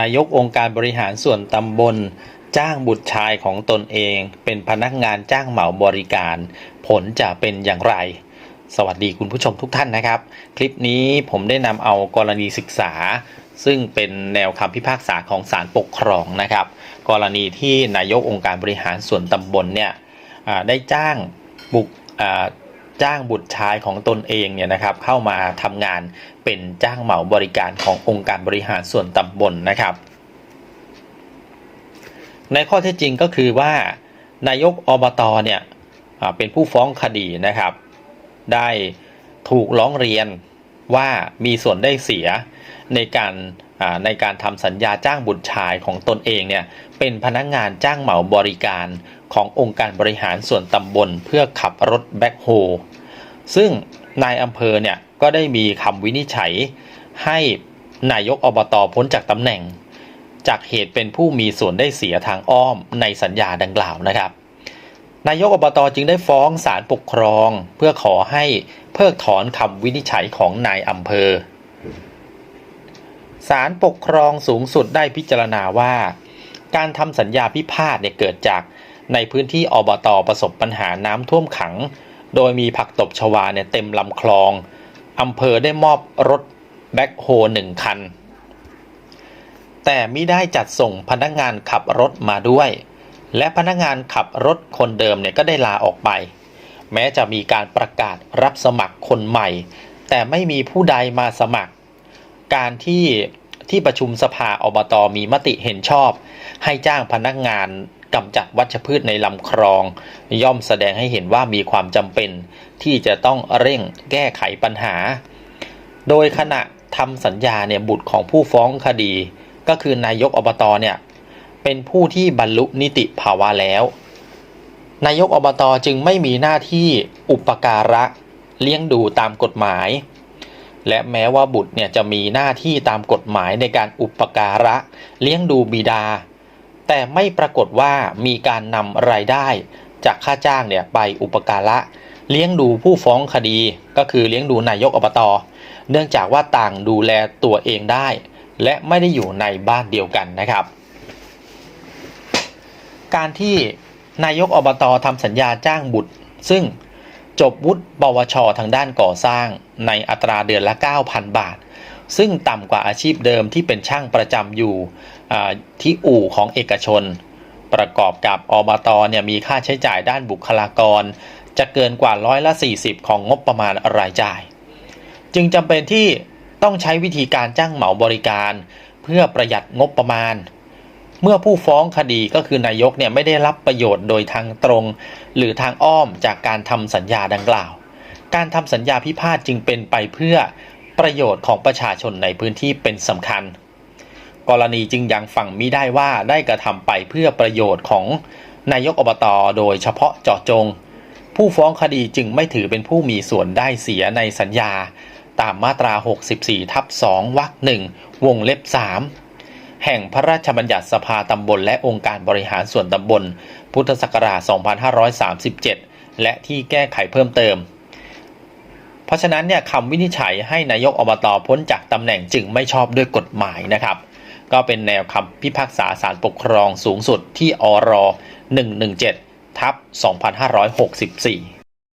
นายกองค์การบริหารส่วนตำบล จ้างบุตรชายของตนเอง เป็นพนักงานจ้างเหมาบริการ ผลจะเป็นอย่างไร สวัสดีคุณผู้ชมทุกท่านนะครับ คลิปนี้ผมได้นำเอากรณีศึกษา ซึ่งเป็นแนวคำพิพากษาของศาลปกครองนะครับ กรณีที่นายกองค์การบริหารส่วนตำบลเนี่ยได้จ้างบุก จ้างบุตรชายของตนเองเนี่ยนะครับเข้ามาทำงานเป็นจ้างเหมาบริการขององค์การบริหารส่วนตำบลนะครับ ในข้อเท็จจริงก็คือว่านายกอบตเนี่ยเป็นผู้ฟ้องคดีนะครับ ได้ถูกร้องเรียนว่ามีส่วนได้เสียในการในการทำสัญญาจ้างบุตรชายของตนเองเนี่ยเป็นพนักงานจ้างเหมาบริการ ขององค์การบริหารส่วนตำบลเพื่อขับรถแบ็คโฮซึ่งนายอำเภอเนี่ยก็ได้มีคำวินิจฉัย ให้นายกอบตพ้นจากตำแหน่ง จากเหตุเป็นผู้มีส่วนได้เสียทางอ้อมในสัญญาดังกล่าวนะครับ นายกอบตจึงได้ฟ้องศาลปกครอง เพื่อขอให้เพิกถอนคำวินิจฉัยของนายอำเภอศาลปกครองสูงสุดได้พิจารณาว่า การทำสัญญาพิพาทเนี่ยเกิดจาก ในพื้นที่อบตประสบปัญหาน้ำท่วมขัง โดยมีผักตบชวาเนี่ยเต็มลำคลองอำเภอได้มอบรถแบ็คโฮหนึ่งคัน แต่ไมิได้จัดส่งพนักงานขับรถมาด้วย และพนักงานขับรถคนเดิมเนี่ยก็ได้ลาออกไป แม้จะมีการประกาศรับสมัครคนใหม่ แต่ไม่มีผู้ใดมาสมัคร การที่ที่ประชุมสภาอบตมีมติเห็นชอบ ให้จ้างพนักงาน กำจัดวัชพืชในลำคลอง ย่อมแสดงให้เห็นว่ามีความจำเป็น ที่จะต้องเร่งแก้ไขปัญหา โดยขณะทำสัญญาเนี่ยบุตรของผู้ฟ้องคดี ก็คือนายกอบตเนี่ยเป็นผู้ที่บรรลุนิติภาวะแล้ว นายกอบตจึงไม่มีหน้าที่อุปการะเลี้ยงดูตามกฎหมาย และแม้ว่าบุตรเนี่ยจะมีหน้าที่ตามกฎหมายในการอุปการะเลี้ยงดูบิดา แต่ไม่ปรากฏว่ามีการนำรายได้ จากค่าจ้างเนี่ยไปอุปการะ เลี้ยงดูผู้ฟ้องคดีก็คือเลี้ยงดูนายกอบตเนื่องจากว่าต่างดูแลตัวเองได้ และไม่ได้อยู่ในบ้านเดียวกันนะครับ การที่นายกอบตทำสัญญาจ้างบุตร ซึ่งจบวุฒิปวช ทางด้านก่อสร้างในอัตราเดือนละ 9,000 บาท ซึ่งต่ำกว่าอาชีพเดิมที่เป็นช่างประจำอยู่ ที่อู่ของเอกชน ประกอบกับอบตเนี่ยมีค่าใช้จ่ายด้านบุคลากร จะเกินกว่าร้อยละ 40 ของงบประมาณรายจ่าย จึงจำเป็นที่ต้องใช้วิธีการจ้างเหมาบริการ เพื่อประหยัดงบประมาณ เมื่อผู้ฟ้องคดีก็คือนายกเนี่ยไม่ได้รับประโยชน์โดยทางตรง หรือทางอ้อมจากการทำสัญญาดังกล่าว การทำสัญญาพิพาทจึงเป็นไปเพื่อประโยชน์ของประชาชนในพื้นที่เป็นสำคัญ กรณีจึงยังฟังมิได้ว่าได้กระทำไปเพื่อประโยชน์ของนายกอบตโดยเฉพาะเจาะจง ผู้ฟ้องคดีจึงไม่ถือเป็นผู้มีส่วนได้เสียในสัญญา ตามมาตรา 64 ทับ 2 วรรคหนึ่งวงเล็บ 3 แห่งพระราชบัญญัติสภาตำบลและองค์การบริหารส่วนตำบล พุทธศักราช 2537 และที่แก้ไขเพิ่มเติม เพราะฉะนั้นเนี่ยคำวินิจฉัยให้นายกอบตพ้นจากตำแหน่งจึงไม่ชอบด้วยกฎหมายนะครับ ก็เป็นแนวคำพิพากษาศาลปกครองสูงสุดที่อร117ทับ2564